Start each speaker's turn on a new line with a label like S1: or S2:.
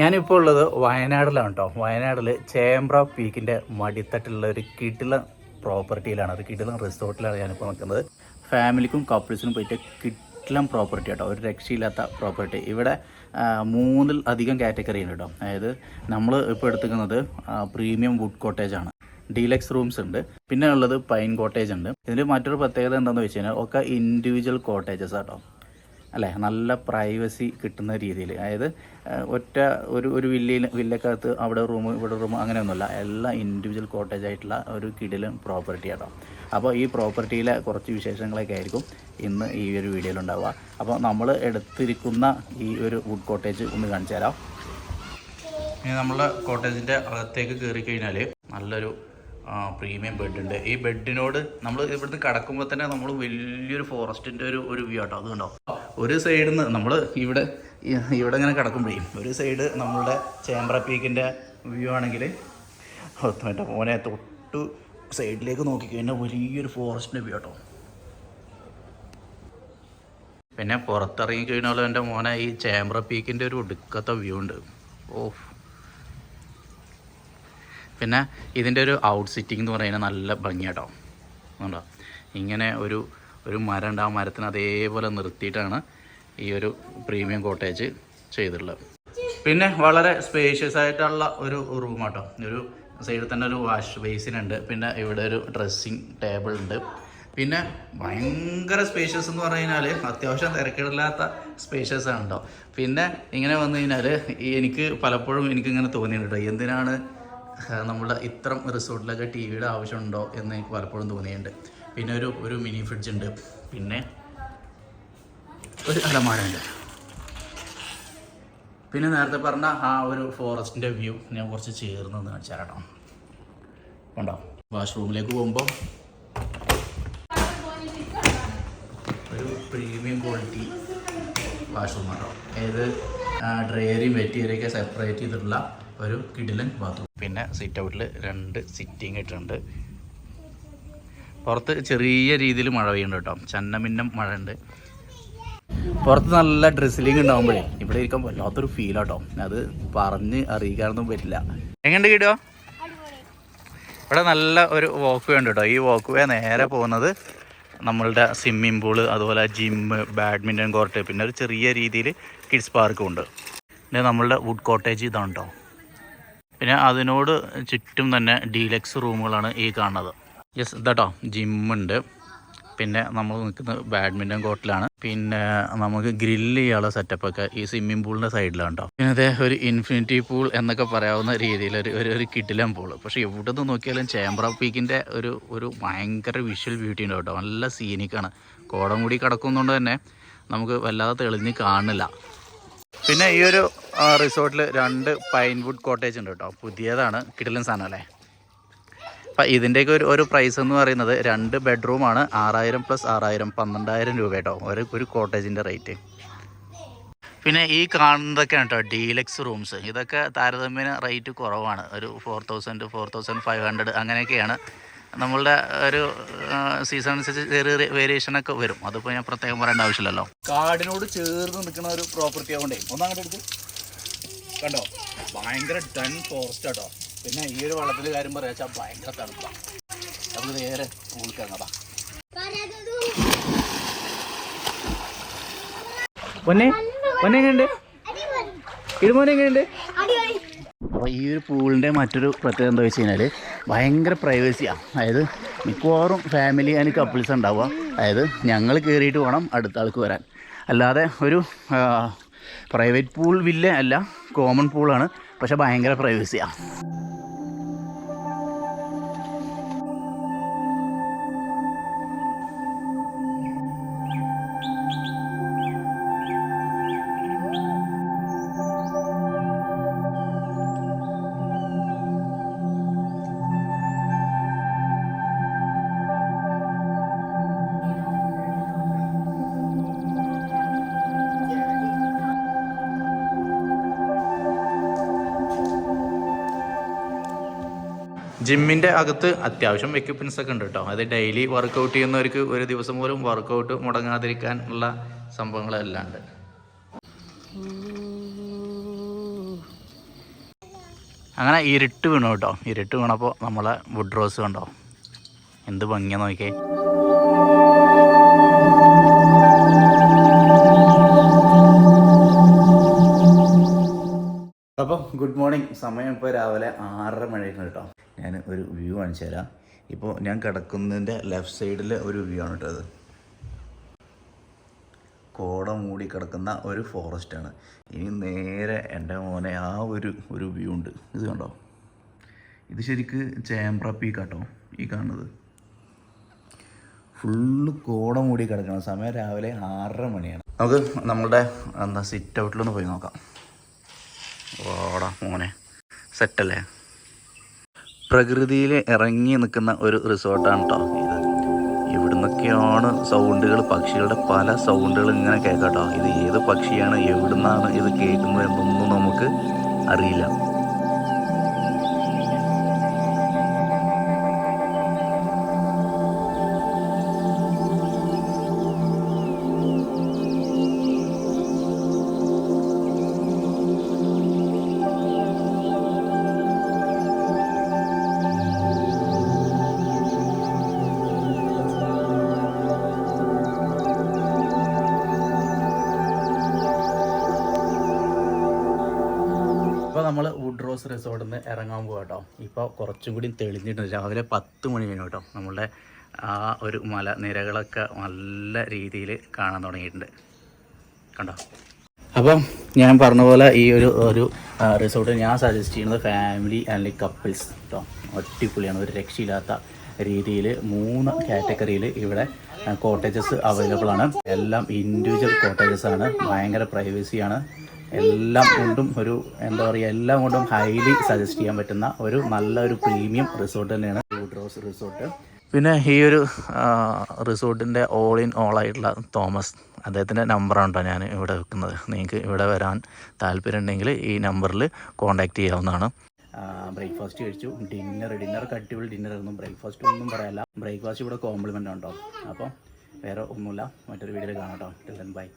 S1: ഞാനിപ്പോൾ ഉള്ളത് വയനാടിലാണ് കേട്ടോ വയനാടിൽ ചേമ്പ്ര പീക്കിന്റെ മടിത്തട്ടിലുള്ള ഒരു കിടില പ്രോപ്പർട്ടിയിലാണ്. ഒരു കിടിലം റിസോർട്ടിലാണ് ഞാനിപ്പോൾ നിൽക്കുന്നത് ഫാമിലിക്കും കപ്പിൾസിനും പോയിട്ട് കിട്ടിലം പ്രോപ്പർട്ടി കേട്ടോ ഒരു രക്ഷയില്ലാത്ത പ്രോപ്പർട്ടി. ഇവിടെ മൂന്നിൽ അധികം കാറ്റഗറി ഉണ്ട് കേട്ടോ അതായത് നമ്മൾ ഇപ്പോൾ എടുത്തിരിക്കുന്നത് പ്രീമിയം വുഡ് കോട്ടേജ് ആണ്. ഡീലക്സ് റൂംസ് ഉണ്ട്. പിന്നെ ഉള്ളത് പൈൻ കോട്ടേജ് ഉണ്ട്. ഇതിന്റെ മറ്റൊരു പ്രത്യേകത എന്താണെന്ന് വെച്ച് കഴിഞ്ഞാൽ ഒക്കെ ഇൻഡിവിജ്വൽ കോട്ടേജസ് ആട്ടോ അല്ലേ? നല്ല പ്രൈവസി കിട്ടുന്ന രീതിയിൽ അതായത് ഒറ്റ ഒരു ഒരു വില്ലയിൽ വില്ലക്കകത്ത് അവിടെ റൂം ഇവിടെ റൂം അങ്ങനെയൊന്നുമില്ല. എല്ലാ ഇൻഡിവിജ്വൽ കോട്ടേജ് ആയിട്ടുള്ള ഒരു കിടിലും പ്രോപ്പർട്ടി ആട്ടോ. അപ്പോൾ ഈ പ്രോപ്പർട്ടിയിലെ കുറച്ച് വിശേഷങ്ങളൊക്കെ ആയിരിക്കും ഇന്ന് ഈ ഒരു വീഡിയോയിൽ ഉണ്ടാവുക. അപ്പോൾ നമ്മൾ എടുത്തിരിക്കുന്ന ഈ ഒരു വുഡ് കോട്ടേജ് ഒന്ന് കാണിച്ചു തരാം. ഇനി നമ്മളെ കോട്ടേജിന്റെ അകത്തേക്ക് കയറി കഴിഞ്ഞാൽ നല്ലൊരു പ്രീമിയം ബെഡ് ഉണ്ട്. ഈ ബെഡിനോട് നമ്മൾ ഇവിടുന്ന് കിടക്കുമ്പോൾ തന്നെ നമ്മൾ വലിയൊരു ഫോറസ്റ്റിന്റെ ഒരു ഒരു വ്യൂ ആട്ടോ. അത് കണ്ടോ? ഒരു സൈഡിൽ നിന്ന് നമ്മൾ ഇവിടെ ഇവിടെ ഇങ്ങനെ കിടക്കുമ്പോഴേ ഒരു സൈഡ് നമ്മളുടെ ചേമ്പ്ര പീക്കിന്റെ വ്യൂ ആണെങ്കിൽ മറ്റേ മോനെ തൊട്ട് സൈഡിലേക്ക് നോക്കിക്കഴിഞ്ഞാൽ വലിയൊരു ഫോറസ്റ്റിന്റെ വ്യൂ കേട്ടോ പിന്നെ പുറത്തിറങ്ങി കഴിഞ്ഞാൽ എന്റെ മോനെ ഈ ചേമ്പ്ര പീക്കിന്റെ ഒരു ഒടുക്കത്തെ വ്യൂ ഉണ്ട്. ഓ പിന്നെ ഇതിന്റെ ഒരു ഔട്ട് സിറ്റിംഗ് എന്ന് പറയുന്നത് നല്ല ഭംഗിയാട്ടോ. ഉണ്ടോ ഇങ്ങനെ ഒരു ഒരു മരം ഉണ്ട് ആ മരത്തിന് അതേപോലെ നിർത്തിയിട്ടാണ് ഈ ഒരു പ്രീമിയം കോട്ടേജ് ചെയ്തിട്ടുള്ളത്. പിന്നെ വളരെ സ്പേഷ്യസ് ആയിട്ടുള്ള ഒരു റൂം ആട്ടോ. ഒരു സൈഡിൽ തന്നെ ഒരു വാഷ് ബേസിൻ ഉണ്ട്. പിന്നെ ഇവിടെ ഒരു ഡ്രസ്സിങ് ടേബിൾ ഉണ്ട്. പിന്നെ ഭയങ്കര സ്പേഷ്യസ് എന്ന് പറഞ്ഞു കഴിഞ്ഞാൽ അത്യാവശ്യം തിരക്കിടില്ലാത്ത സ്പേഷ്യസ് ആണ് കേട്ടോ പിന്നെ ഇങ്ങനെ വന്നു കഴിഞ്ഞാൽ എനിക്ക് പലപ്പോഴും എനിക്കിങ്ങനെ തോന്നിയിട്ടുണ്ട് എന്തിനാണ് നമ്മുടെ ഇത്തരം റിസോർട്ടിലൊക്കെ ടി വിയുടെ ആവശ്യമുണ്ടോ എന്ന് എനിക്ക് പലപ്പോഴും തോന്നിയിട്ടുണ്ട്. പിന്നെ ഒരു ഒരു മിനി ഫ്രിഡ്ജ് ഉണ്ട്. പിന്നെ ഒരു അലമാര ഉണ്ട്. പിന്നെ നേരത്തെ പറഞ്ഞ ആ ഒരു ഫോറസ്റ്റിന്റെ വ്യൂ ഞാൻ കുറച്ച് ചേർന്ന് ഒന്ന് കാണിച്ചു കേട്ടോ. കണ്ടോ? വാഷ്റൂമിലേക്ക് പോകുമ്പോൾ ഒരു പ്രീമിയം ക്വാളിറ്റി വാഷ്റൂം കേട്ടോ. ഏത് ഡ്രയറിയും വെറ്റീരിയൊക്കെ സെപ്പറേറ്റ് ചെയ്തിട്ടുള്ള ഒരു കിടിലൻ ബാത്റൂം പിന്നെ സിറ്റ് ഔട്ടിൽ രണ്ട് സിറ്റിംഗ് ഇട്ടിട്ടുണ്ട്. പുറത്ത് ചെറിയ രീതിയിൽ മഴ പെയ്യുന്നുണ്ട് കേട്ടോ. ചന്നമിന്നം മഴ ഉണ്ട് പുറത്ത് നല്ല ഡ്രസ്സിലിംഗ് ഉണ്ടാകുമ്പോഴേ ഇവിടെ ഇരിക്കാൻ വല്ലാത്തൊരു ഫീൽ കേട്ടോ. അത് പറഞ്ഞ് അറിയിക്കാനൊന്നും പറ്റില്ല. എങ്ങനെയുണ്ട് കിട്ടോ ഇവിടെ നല്ല ഒരു വോക്ക് വേ ഉണ്ട് കേട്ടോ. ഈ വോക്ക് വേ നേരെ പോകുന്നത് നമ്മളുടെ സ്വിമ്മിംഗ് പൂൾ അതുപോലെ ജിമ്മ് ബാഡ്മിന്റൺ കോർട്ട് പിന്നെ ഒരു ചെറിയ രീതിയിൽ കിഡ്സ് പാർക്കും ഉണ്ട്. പിന്നെ നമ്മളുടെ വുഡ് കോട്ടേജ് ഇതാണ് കേട്ടോ. പിന്നെ അതിനോട് ചുറ്റും തന്നെ ഡീലക്സ് റൂമുകളാണ് ഈ കാണുന്നത്. യെസ് ഇതാട്ടോ. ജിമ്മുണ്ട്. പിന്നെ നമ്മൾ നിൽക്കുന്നത് ബാഡ്മിന്റൺ കോർട്ടിലാണ്. പിന്നെ നമുക്ക് ഗ്രില്ല് ചെയ്യാനുള്ള സെറ്റപ്പൊക്കെ ഈ സ്വിമ്മിംഗ് പൂളിന്റെ സൈഡിലാണ് കേട്ടോ പിന്നെ അതേ ഒരു ഇൻഫിനിറ്റി പൂൾ എന്നൊക്കെ പറയാവുന്ന രീതിയിൽ ഒരു ഒരു ഒരു കിടിലം പൂൾ. പക്ഷേ എവിടെ നിന്ന് നോക്കിയാലും ചേമ്പ്ര പീക്കിന്റെ ഒരു ഒരു ഭയങ്കര വിഷ്വൽ ബ്യൂട്ടി ഉണ്ട് കേട്ടോ. നല്ല സീനിക്കാണ് കോടം കൂടി കിടക്കുന്നതുകൊണ്ട് തന്നെ നമുക്ക് വല്ലാതെ തെളിഞ്ഞ് കാണില്ല പിന്നെ ഈ ഒരു റിസോർട്ടിൽ രണ്ട് പൈൻവുഡ് കോട്ടേജ് ഉണ്ട് കേട്ടോ. പുതിയതാണ്. കിടിലൻ സാധനം അല്ലേ? അപ്പം ഇതിന്റെയൊക്കെ ഒരു ഒരു പ്രൈസ് എന്ന് പറയുന്നത് രണ്ട് ബെഡ്റൂമാണ് ആറായിരം പ്ലസ് ആറായിരം പന്ത്രണ്ടായിരം രൂപ കേട്ടോ. ഒരു ഒരു കോട്ടേജിന്റെ റേറ്റ് പിന്നെ ഈ കാണുന്നതൊക്കെയാണ് കേട്ടോ ഡീലക്സ് റൂംസ് ഇതൊക്കെ താരതമ്യേന റേറ്റ് കുറവാണ്. ഒരു four thousand four thousand five hundred അങ്ങനെയൊക്കെയാണ്. നമ്മളുടെ ഒരു സീസൺ അനുസരിച്ച് ചെറിയ വേരിയേഷൻ ഒക്കെ വരും. അതിപ്പോൾ ഞാൻ പ്രത്യേകം പറയേണ്ട ആവശ്യമില്ലല്ലോ. കാടിനോട് ചേർന്ന് നിൽക്കുന്ന ഒരു പ്രോപ്പർട്ടി ആവുകൊണ്ടേ ഒന്നങ്ങോട്ട് എടുത്ത് കണ്ടോ? ഭയങ്കര ഡൺ ഫോറസ്റ്റ് കേട്ടോ പിന്നെ ഈ ഒരു വള്ളത്തിൽ കാര്യം പറയാ വെച്ചാൽ ഭയങ്കര തണുപ്പാണ് നമുക്ക് നേരെ ഉൾക്കിറങ്ങാം പൊന്നെ പൊന്നെ എങ്ങനെയുണ്ട്? ഇടുമോനെ എങ്ങനെയുണ്ട്? അപ്പോൾ ഈ ഒരു പൂളിന്റെ മറ്റൊരു പ്രത്യേകത എന്താ വെച്ച് കഴിഞ്ഞാൽ ഭയങ്കര പ്രൈവസിയാണ് അതായത് മിക്കവാറും ഫാമിലി ആൻഡ് കപ്പിൾസ് ഉണ്ടാവുക. അതായത് ഞങ്ങൾ കയറിയിട്ട് വേണം അടുത്ത ആൾക്ക് വരാൻ. അല്ലാതെ ഒരു പ്രൈവറ്റ് പൂൾ വില്ല അല്ല കോമൺ പൂളാണ് പക്ഷെ ഭയങ്കര പ്രൈവസിയാണ് ജിമ്മിന്റെ അകത്ത് അത്യാവശ്യം എക്യുപ്മെൻസ് ഒക്കെ ഉണ്ട് കേട്ടോ. അത് ഡെയിലി വർക്കൗട്ട് ചെയ്യുന്നവർക്ക് ഒരു ദിവസം പോലും വർക്കൗട്ട് മുടങ്ങാതിരിക്കാനുള്ള സംഭവങ്ങളെല്ലാം ഉണ്ട്. അങ്ങനെ ഇരുട്ട് വീണു കേട്ടോ. ഇരുട്ട് വീണപ്പോൾ നമ്മളെ വുഡ് റോസ് കണ്ടോ? എന്ത് ഭംഗിയാ നോക്കിയേ. അപ്പം ഗുഡ് മോർണിംഗ് സമയം ഇപ്പോൾ രാവിലെ ആറര മണിയാണ് കേട്ടോ. ഞാൻ ഒരു വ്യൂ കാണിച്ചു തരാം. ഇപ്പോൾ ഞാൻ കിടക്കുന്നതിന്റെ ലെഫ്റ്റ് സൈഡിൽ ഒരു വ്യൂ ആണ് കേട്ടോ അത്. കോട മൂടി കിടക്കുന്ന ഒരു ഫോറസ്റ്റാണ് ഇനി നേരെ എന്റെ മോനെ ആ ഒരു ഒരു വ്യൂ ഉണ്ട്. ഇത് കണ്ടോ? ഇത് ശരിക്ക് ചേമ്പ്ര പീക്കാട്ടോ ഈ കാണുന്നത്. ഫുള്ള് കോട മൂടി കിടക്കണം സമയം രാവിലെ ആറര മണിയാണ്. നമുക്ക് നമ്മളുടെ എന്താ സിറ്റ് ഔട്ടിലൊന്ന് പോയി നോക്കാം. ഓടാ മോനെ. സെറ്റല്ലേ പ്രകൃതിയിൽ ഇറങ്ങി നിൽക്കുന്ന ഒരു റിസോർട്ടാണ് കേട്ടോ ഇത്. ഇവിടുന്നൊക്കെയാണ് സൗണ്ടുകൾ പക്ഷികളുടെ പല സൗണ്ടുകൾ ഇങ്ങനെ കേൾക്കാം കേട്ടോ ഇത് ഏത് പക്ഷിയാണ് എവിടുന്നാണ് ഇത് കേൾക്കുന്നത് എന്നൊന്നും നമുക്ക് അറിയില്ല. ഇപ്പോൾ നമ്മൾ വുഡ് റോസ് റിസോർട്ടിൽ നിന്ന് ഇറങ്ങാൻ പോകാം കേട്ടോ ഇപ്പോൾ കുറച്ചും കൂടി തെളിഞ്ഞിട്ടുണ്ട്. രാവിലെ പത്ത് മണി കഴിഞ്ഞു കേട്ടോ. നമ്മളുടെ ആ ഒരു മല നിരകളൊക്കെ നല്ല രീതിയിൽ കാണാൻ തുടങ്ങിയിട്ടുണ്ട്. കണ്ടോ? അപ്പം ഞാൻ പറഞ്ഞ പോലെ ഈ ഒരു ഒരു റിസോർട്ട് ഞാൻ സജസ്റ്റ് ചെയ്യുന്നത് ഫാമിലി ആൻഡ് കപ്പിൾസ് കേട്ടോ അടിപൊളിയാണ്. ഒരു രക്ഷയില്ലാത്ത രീതിയിൽ മൂന്ന് കാറ്റഗറിയിൽ ഇവിടെ കോട്ടേജസ് അവൈലബിൾ ആണ്. എല്ലാം ഇൻഡിവിജ്വൽ കോട്ടേജസ് ആണ്. ഭയങ്കര പ്രൈവസിയാണ് എല്ലാം കൊണ്ടും ഒരു എന്താ പറയുക എല്ലാം കൊണ്ടും ഹൈലി സജസ്റ്റ് ചെയ്യാൻ പറ്റുന്ന ഒരു നല്ല ഒരു പ്രീമിയം റിസോർട്ട് തന്നെയാണ് വുഡ് റോസ് റിസോർട്ട് പിന്നെ ഈ ഒരു റിസോർട്ടിന്റെ ഓൾ ഇൻ ഓൾ ആയിട്ടുള്ള തോമസ് അദ്ദേഹത്തിന്റെ നമ്പറാണ് കേട്ടോ ഞാൻ ഇവിടെ വെക്കുന്നത്. നിങ്ങൾക്ക് ഇവിടെ വരാൻ താല്പര്യം ഉണ്ടെങ്കിൽ ഈ നമ്പറിൽ കോൺടാക്റ്റ് ചെയ്യാവുന്നതാണ്. ബ്രേക്ക്ഫാസ്റ്റ് കഴിച്ചു. ഡിന്നർ ഡിന്നർ അടിപൊളി ഡിന്നർ ആയിരുന്നു. ബ്രേക്ക്ഫാസ്റ്റ് ഒന്നും പറയാല്ല. ബ്രേക്ക്ഫാസ്റ്റ് ഇവിടെ കോംപ്ലിമെന്റ് ഉണ്ടോ അപ്പോൾ വേറെ ഒന്നുമില്ല. മറ്റൊരു വീഡിയോയിൽ കാണാം കേട്ടോ ബൈ